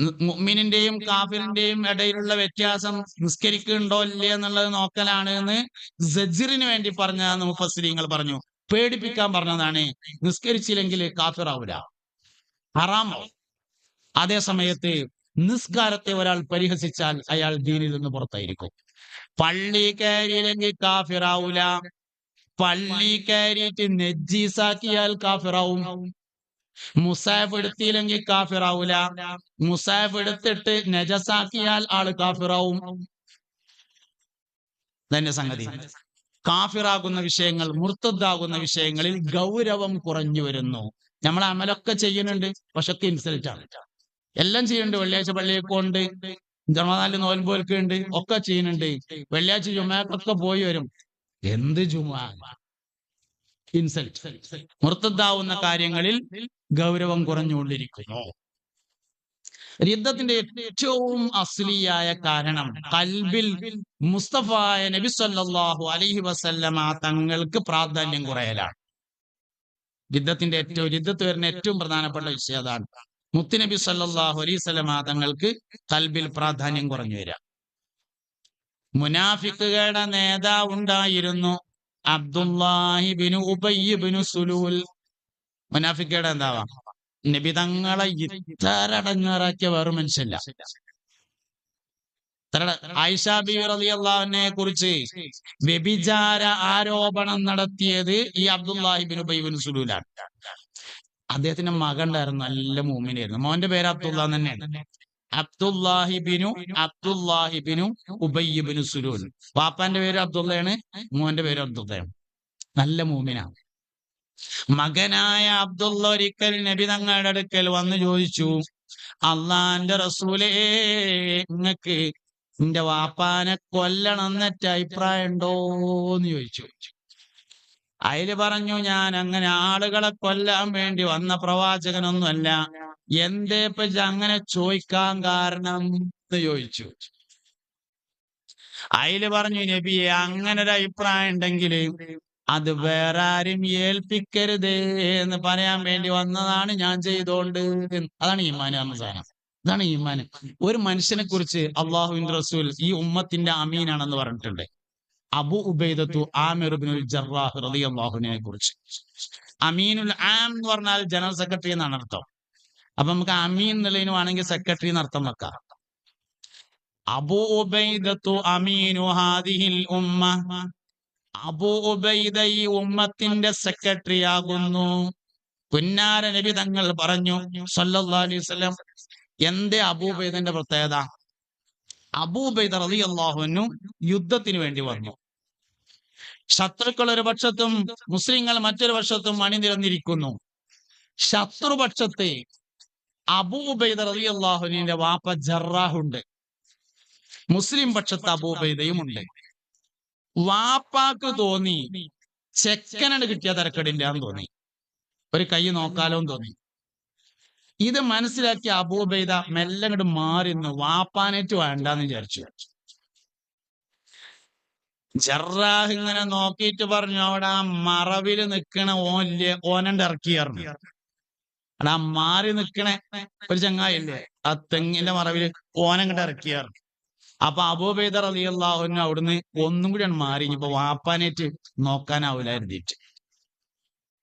മുഅ്മിനിന്റെയും കാഫിറിന്റെയും ഇടയിലുള്ള വ്യത്യാസം നിസ്കരിക്കുന്നുണ്ടോ ഇല്ലേ എന്നുള്ളത് നോക്കലാണ് എന്ന് സജിറിന് വേണ്ടി പറഞ്ഞതെന്ന് മുഫസ്സിരിങ്ങൾ പറഞ്ഞു. പേടിപ്പിക്കാൻ പറഞ്ഞതാണ്. നിസ്കരിച്ചില്ലെങ്കിൽ കാഫിറാവൂല. ഹറാമോ അതേ സമയത്ത് നിസ്കാരത്തെ ഒരാൾ പരിഹസിച്ചാൽ അയാൾ ദീനിൽ നിന്ന് പുറത്തായിരിക്കും. പള്ളി കയറിയില്ലെങ്കിൽ കാഫിറാവൂല. പള്ളി കയറിയിട്ട് നെജീസാക്കിയാൽ കാഫിറാവും. മുസാഫ് എടുത്തില്ലെങ്കിൽ കാഫിറാവൂല. മുസാഫ് എടുത്തിട്ട് നജസാക്കിയാൽ ആൾ കാഫിറാവും. തന്നെ സംഗതി. കാഫിറാകുന്ന വിഷയങ്ങൾ മുർത്തദ്ദാകുന്ന വിഷയങ്ങളിൽ ഗൗരവം കുറഞ്ഞു വരുന്നു. നമ്മൾ അമലൊക്കെ ചെയ്യുന്നുണ്ട് പക്ഷെ ഒക്കെ ഇൻസൾട്ട് ആണ് എല്ലാം ചെയ്യുന്നുണ്ട്. വെള്ളിയാഴ്ച പള്ളിയൊക്കെ ഉണ്ട് ജമാനാല് നോൽപോൽക്കുണ്ട് ഒക്കെ ചെയ്യുന്നുണ്ട്. വെള്ളിയാഴ്ച ജുമാക്കൊക്കെ പോയി വരും. എന്ത് ജുമാ? ഇൻസൾട്ട് മുർത്തദ്ദാവുന്ന കാര്യങ്ങളിൽ ഗൗരവം കുറഞ്ഞുകൊണ്ടിരിക്കുന്നു. യുദ്ധത്തിന്റെ ഏറ്റവും അസ്ലിയായ കാരണം കൽബിൽ മുസ്തഫായ നബി സല്ലാഹു അലഹി വസല്ലമ തങ്ങൾക്ക് പ്രാധാന്യം കുറയലാണ്. യുദ്ധത്തിന്റെ ഏറ്റവും യുദ്ധത്ത് വരുന്ന ഏറ്റവും പ്രധാനപ്പെട്ട വിഷയം അതാണ്. മുത്തുനബി സല്ലാഹു അലൈഹി വസല്ലമ തങ്ങൾക്ക് കൽബിൽ പ്രാധാന്യം കുറഞ്ഞു വരാം മുനാഫിക്കുകളുടെ നേതാവ് ഉണ്ടായിരുന്നു. അബ്ദുല്ലാഹിബിനു ഉബയ്യബിനു സുലൂൽ. മുനാഫിക്കയുടെ എന്താവാ? നബി തങ്ങളെ ഇത്തരടങ്ങാറാക്കിയ വേറെ മനുഷ്യല്ല ആയിഷ ബിബി റളിയല്ലാഹുവിനെ കുറിച്ച് വ്യഭിചാര ആരോപണം നടത്തിയത് ഈ അബ്ദുല്ലാഹിബിൻ ഉബൈബിൻ സുലൂലാണ്. അദ്ദേഹത്തിന്റെ മകൻ ഉണ്ടായിരുന്നു നല്ല മൂമിനായിരുന്നു മോന്റെ പേര് അബ്ദുള്ള തന്നെയാണ്. അബ്ദുല്ലാഹിബിനു അബ്ദുല്ലാഹിബിനു ഉബയ്യബിനു സുലൂൽ. പാപ്പാന്റെ പേര് അബ്ദുള്ളയാണ് മോന്റെ പേര് അബ്ദുള്ളയാണ്. നല്ല മൂമിനാണ് മകനായ അബ്ദുള്ള ഒരിക്കൽ നബി തങ്ങളുടെ അടുക്കൽ വന്ന് ചോദിച്ചു അള്ളാന്റെ റസൂലേ നിങ്ങക്ക് നിന്റെ വാപ്പാനെ കൊല്ലണം എന്നിട്ട് അഭിപ്രായം ഉണ്ടോന്ന് ചോദിച്ചു. അതിൽ പറഞ്ഞു ഞാൻ അങ്ങനെ ആളുകളെ കൊല്ലാൻ വേണ്ടി വന്ന പ്രവാചകനൊന്നുമല്ല. എന്തേ പറ്റി അങ്ങനെ ചോദിക്കാൻ കാരണം? എന്ന് ചോദിച്ചു. അയിൽ പറഞ്ഞു നബിയെ അങ്ങനെ ഒരു അഭിപ്രായം ഉണ്ടെങ്കിൽ അത് വേറെ ആരും ഏൽപ്പിക്കരുത് എന്ന് പറയാൻ വേണ്ടി വന്നതാണ് ഞാൻ ചെയ്തോണ്ട്. അതാണ് ഈമാൻ എന്ന സാധനം. അതാണ് ഈമാൻ. ഒരു മനുഷ്യനെ കുറിച്ച് അള്ളാഹുവിൻ റസൂൽ ഈ ഉമ്മത്തിന്റെ അമീനാണെന്ന് പറഞ്ഞിട്ടുണ്ട്. അബു ഉബൈദത്തു ആമിർ ജറാഹ് ജറാഹ് റളിയല്ലാഹുവിനെ കുറിച്ച് അമീനുൽ ആം എന്ന് പറഞ്ഞാൽ ജനറൽ സെക്രട്ടറി എന്നാണ് അർത്ഥം. അപ്പൊ നമുക്ക് അമീൻ എന്നുള്ളതിന് വേണമെങ്കിൽ സെക്രട്ടറി എന്ന് അർത്ഥം വെക്കാം. അബു ഉബൈദത്തു അമീനു ഹാദിഹിൽ ഉമ്മ. അബൂ ഉബൈദ ഈ ഉമ്മത്തിന്റെ സെക്രട്ടറി ആകുന്നു. പുന്നാര നബി തങ്ങൾ പറഞ്ഞു സല്ലല്ലാഹു അലൈഹി വസല്ലം എന്തേ അബൂബൈദന്റെ പ്രത്യേകത? അബൂബൈദ റളിയല്ലാഹുവിനു യുദ്ധത്തിന് വേണ്ടി വന്നു. ശത്രുക്കൾ ഒരു പക്ഷത്തും മുസ്ലിങ്ങൾ മറ്റൊരു പക്ഷത്തും അണിനിരന്നിരിക്കുന്നു ശത്രുപക്ഷത്തെ അബൂബൈദ അള്ളാഹുലിന്റെ വാപ്പ ജറാഹുണ്ട്. മുസ്ലിം പക്ഷത്ത് അബൂബൈദയും ഉണ്ട് വാപ്പാക്ക് തോന്നി ചെക്കനട് കിട്ടിയ തരക്കടിന്റെ ആണെന്ന് തോന്നി. ഒരു കൈ നോക്കാലോന്ന് തോന്നി. ഇത് മനസ്സിലാക്കിയ അബൂബൈദ മെല്ലങ്ങട് മാറിന്ന് വാപ്പാനേറ്റ് വേണ്ടെന്ന് വിചാരിച്ചു. ജറാഹ് ഇങ്ങനെ നോക്കിയിട്ട് പറഞ്ഞു അവിടെ ആ മറവിൽ നിക്കണ ഓല്യ ഓനണ്ട് ഇറക്കിയറിഞ്ഞു അവിടെ ആ മാറി നിക്കണ ഒരു ചങ്ങായില്ലേ ആ തെങ്ങിന്റെ മറവിൽ ഓനങ്ങോട്ട് ഇറക്കിയറിഞ്ഞു അപ്പൊ അബൂബൈദർ അലി അള്ളാഹുവിന് അവിടുന്ന് ഒന്നും കൂടിയാണ് മാറി. ഇനിയിപ്പോ വാപ്പാനേറ്റ് നോക്കാനാവൂല എഴുതിയിട്ട്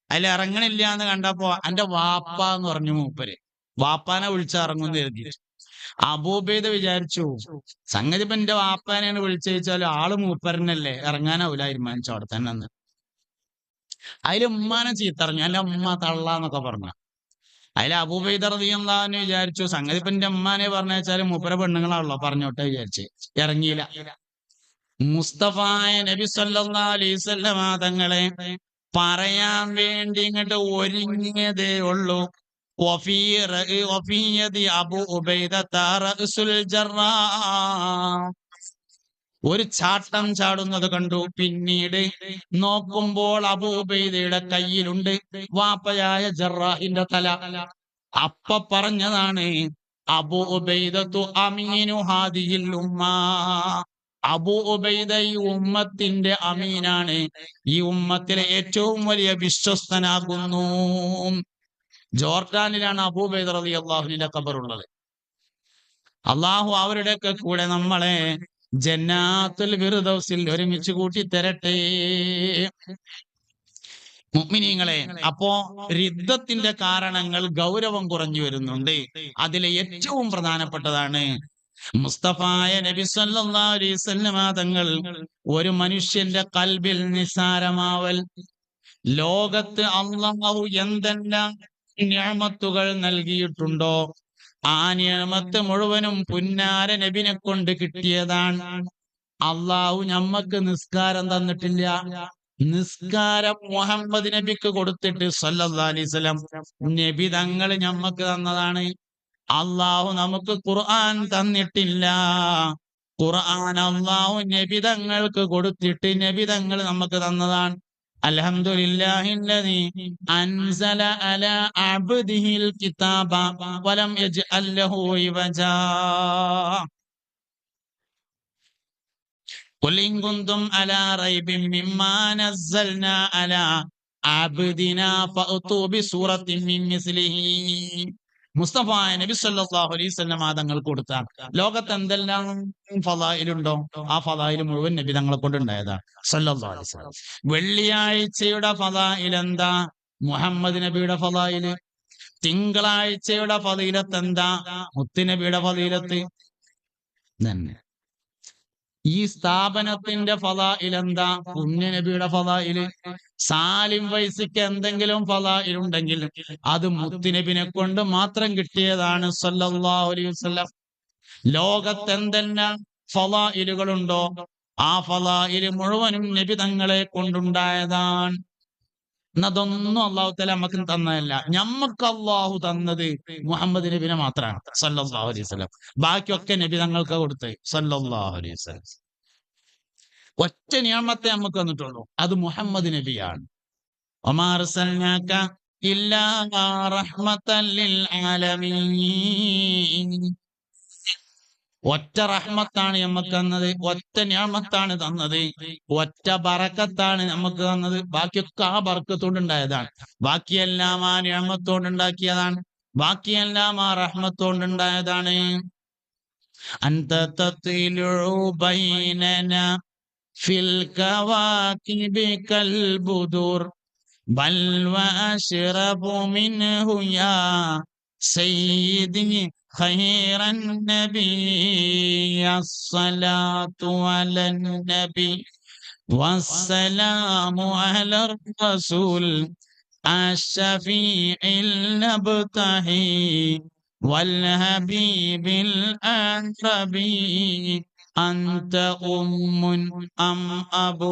അതിൽ ഇറങ്ങണില്ല എന്ന് കണ്ടപ്പോ എന്റെ വാപ്പ എന്ന് പറഞ്ഞു മൂപ്പര്. വാപ്പാനെ വിളിച്ച് എഴുതിയിട്ട് അബൂബൈദ വിചാരിച്ചു. സംഗതി ഇപ്പൊ എന്റെ വാപ്പാനെയാണ് വിളിച്ചു ചോദിച്ചാലും ആൾ മൂപ്പരനല്ലേ ഇറങ്ങാനാവൂല തീരുമാനിച്ചു അവിടെ തന്നെ അന്ന് അതിൽ ഉമ്മാനെ ചീത്തറിഞ്ഞു. അല്ല ഉമ്മ തള്ളാന്നൊക്കെ പറഞ്ഞു. അതിൽ അബൂബൈദർ നീന്താന്ന് വിചാരിച്ചു സംഗതി ഇപ്പൊ എന്റെ ഉമ്മാനെ പറഞ്ഞു വെച്ചാൽ മൂപ്പര പെണ്ണുങ്ങളാണല്ലോ പറഞ്ഞോട്ടെ വിചാരിച്ച്. ഇറങ്ങിയില്ല. മുസ്തഫായ നബി സല്ലാസ്വല്ലമാതങ്ങളെ തങ്ങളെ പറയാൻ വേണ്ടി ഇങ്ങോട്ട് ഒരുങ്ങിയതേ ഉള്ളൂ. വഫീ رأي وفي يد അബൂ ഒരു ചാട്ടം ചാടുന്നത് കണ്ടു. പിന്നീട് നോക്കുമ്പോൾ അബൂബൈദയുടെ കയ്യിലുണ്ട് വാപ്പയായ ജറാഹിന്റെ തല. അപ്പ പറഞ്ഞതാണ് അബൂബൈദത്തു അമീനു ഹാദിയിൽ ഉമ്മ. അബൂബൈദ ഈ ഉമ്മത്തിന്റെ അമീനാണ്. ഈ ഉമ്മത്തിലെ ഏറ്റവും വലിയ വിശ്വസ്തനാകുന്നു. ജോർഡാനിലാണ് അബൂബൈദർ അലി അള്ളാഹുവിന്റെ ഖബറുള്ളത്. അള്ളാഹു അവരുടെയൊക്കെ കൂടെ നമ്മളെ ജന്നാത്തുൽ ഫിർദൗസിൽ ഒരുമിച്ച് കൂട്ടി തരട്ടെ മുഅ്മിനീങ്ങളെ അപ്പോ രിദ്ധത്തിന്റെ കാരണങ്ങൾ ഗൗരവം കുറഞ്ഞു വരുന്നുണ്ട്. അതിലെ ഏറ്റവും പ്രധാനപ്പെട്ടതാണ് മുസ്തഫായ നബി വസല്ലമ തങ്ങൾ ഒരു മനുഷ്യന്റെ കൽബിൽ നിസ്സാരമാവൽ. ലോകത്ത് അള്ളാഹു എന്തെല്ലാം നിയമത്തുകൾ നൽകിയിട്ടുണ്ടോ? ആ നിയമത്ത് മുഴുവനും പുന്നാര നബിനെ കൊണ്ട് കിട്ടിയതാണ്. അള്ളാഹു ഞമ്മക്ക് നിസ്കാരം തന്നിട്ടില്ല. നിസ്കാരം മുഹമ്മദ് നബിക്ക് കൊടുത്തിട്ട് വസല്ലം നബി തങ്ങൾ ഞമ്മക്ക് തന്നതാണ്. അള്ളാഹു നമുക്ക് ഖുർആൻ തന്നിട്ടില്ല. ഖുർആൻ അള്ളാഹു നബി തങ്ങൾക്ക് കൊടുത്തിട്ട് നബി തങ്ങൾ നമുക്ക് തന്നതാണ്. الحمد لله الذي أنزل على عبده الكتاب ولم يجعل له عوجا قل إن كنتم على ريب مما نزلنا على عبدنا فأتوا بسورة من مثله മുസ്തഫ നബി സല്ലല്ലാഹു അലൈഹി വസല്ലം തങ്ങൾ കൊടുത്ത ലോകത്ത് എന്തെല്ലാം ഫലായിലുണ്ടോ? ആ ഫലായിൽ മുഴുവൻ നബി തങ്ങളെ കൊണ്ടുണ്ടായതാണ്. സല്ലല്ലാഹു അലൈഹി വസല്ലം. വെള്ളിയാഴ്ചയുടെ ഫലായിൽ എന്താ മുഹമ്മദ് നബിയുടെ ഫലായിൽ തിങ്കളാഴ്ചയുടെ ഫലീലത്ത് എന്താ മുത്തുനബിയുടെ ഫലീലത്ത്. തന്നെ ഈ സ്ഥാപനത്തിന്റെ ഫലായിൽ എന്താ പുണ്യനബിയുടെ ഫലായിൽ സാലിം വൈസിക്ക് എന്തെങ്കിലും ഫലായിലുണ്ടെങ്കിൽ അത് മുത്തുനബിനെ കൊണ്ട് മാത്രം കിട്ടിയതാണ് സല്ലല്ലാഹു അലൈഹി വസല്ലം. ലോകത്ത് എന്തെല്ലാം ഫലായിലുകളുണ്ടോ? ആ ഫലായിൽ മുഴുവനും നബി തങ്ങളെ കൊണ്ടുണ്ടായതാണ്. എന്നതൊന്നും അള്ളാഹു തല നമുക്ക് തന്നതല്ല. ഞമ്മക്ക് അള്ളാഹു തന്നത് മുഹമ്മദ് നബിനെ മാത്രമാണ് സല്ലാഹു അലൈഹി സ്വലം ബാക്കിയൊക്കെ നബി തങ്ങൾക്ക് കൊടുത്ത് സല്ലാഹു അലൈഹി സ്വലം ഒറ്റ നിയമത്തെ നമുക്ക് വന്നിട്ടുള്ളൂ അത് മുഹമ്മദ് നബിയാണ്. ഒമാർ ഇല്ലാ റഹ്മത്തൻ ലിൽ ആലമീൻ. ഒറ്റ റഹ്മത്താണ് നമുക്ക് തന്നത് ഒറ്റ ഞാമത്താണ് തന്നത് ഒറ്റ ബറക്കത്താണ് നമുക്ക് തന്നത്. ബാക്കിയൊക്കെ ആ ബറക്കത്തോടുണ്ടായതാണ്. ബാക്കിയെല്ലാം ആ ഞാമത്തോടുണ്ടാക്കിയതാണ്. ബാക്കിയെല്ലാം ആ റഹ്മത്തോടുണ്ടായതാണ്. ബൽ വഅശ്റബു മിൻഹു യാ خير النبي الصلاة على النبي والسلام على الرسول الشفيع المبتهي والحبيب الأنبي أنت أم أم أب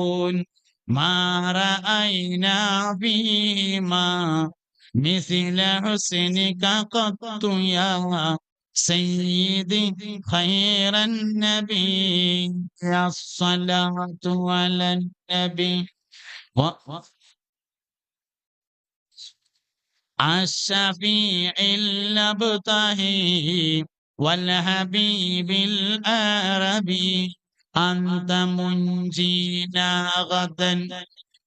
ما رأينا فيما مثل حسنك قط يا سيدي خير النبي الصلاة على النبي. و- الشفيع الابتهي والحبيب الأربي أنت منجينا غدا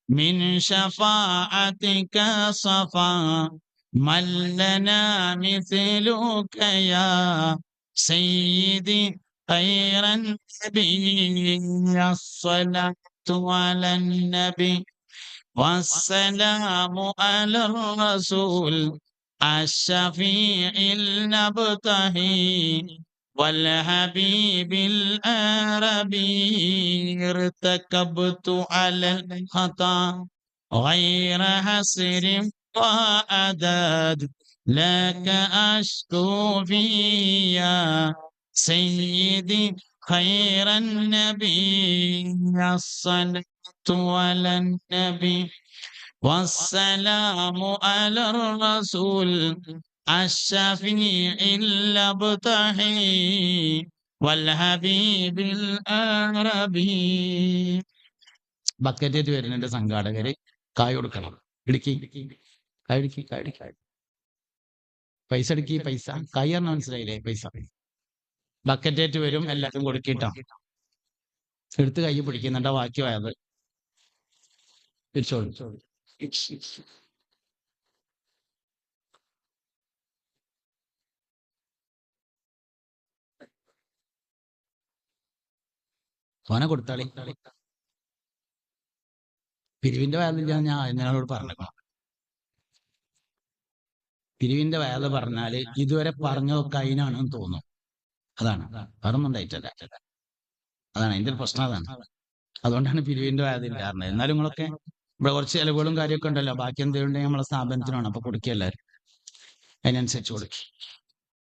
من شفاعتك صفا. من لنا مثلك يا سيدي خير النبي الصلاة على النبي والسلام على الرسول الشفيع المبتهي والحبيب الأربي ارتكبت على الخطأ غير حسر وأداد لك أشكو فيا سيدي خير النبي الصلاة على النبي والسلام على الرسول الشفيع الابتهي والحبيب الأربي ബക്കറ്റ് വരുന്നുണ്ട് സംഘാടകര് കായ് കൊടുക്കണം ഇടുക്കി കായ് ഇടുക്കി പൈസ എടുക്കി പൈസ. കൈ പറഞ്ഞ മനസ്സിലായില്ലേ പൈസ. ബക്കറ്റേറ്റ് വരും എല്ലാവർക്കും കൊടുക്കിട്ടോ. എടുത്ത് കൈ പിടിക്കുന്നുണ്ട് വാക്യമായത് തിരിച്ചോളൂ തോനെ കൊടുത്താളി. പിരിവിന്റെ വയലില്ല ഞാൻ എന്നോട് പറഞ്ഞു പിരിവിന്റെ വയൽ പറഞ്ഞാൽ ഇതുവരെ പറഞ്ഞതൊക്കെ അതിനാണെന്ന് തോന്നും. അതാണ്. വേറൊന്നും ഉണ്ടായിട്ടല്ല. അതാണ് അതിന്റെ ഒരു പ്രശ്നം അതാണ്. അതുകൊണ്ടാണ് പിരിവിന്റെ വയലില്ല കാരണം. എന്നാലും നിങ്ങളൊക്കെ ഇവിടെ കുറച്ച് ചെലവുകളും കാര്യമൊക്കെ ഉണ്ടല്ലോ. ബാക്കി എന്തെങ്കിലും നമ്മളെ സ്ഥാപനത്തിനാണ് അപ്പൊ കൊടുക്കുക എല്ലാവരും. അതിനനുസരിച്ച് കൊടുക്കും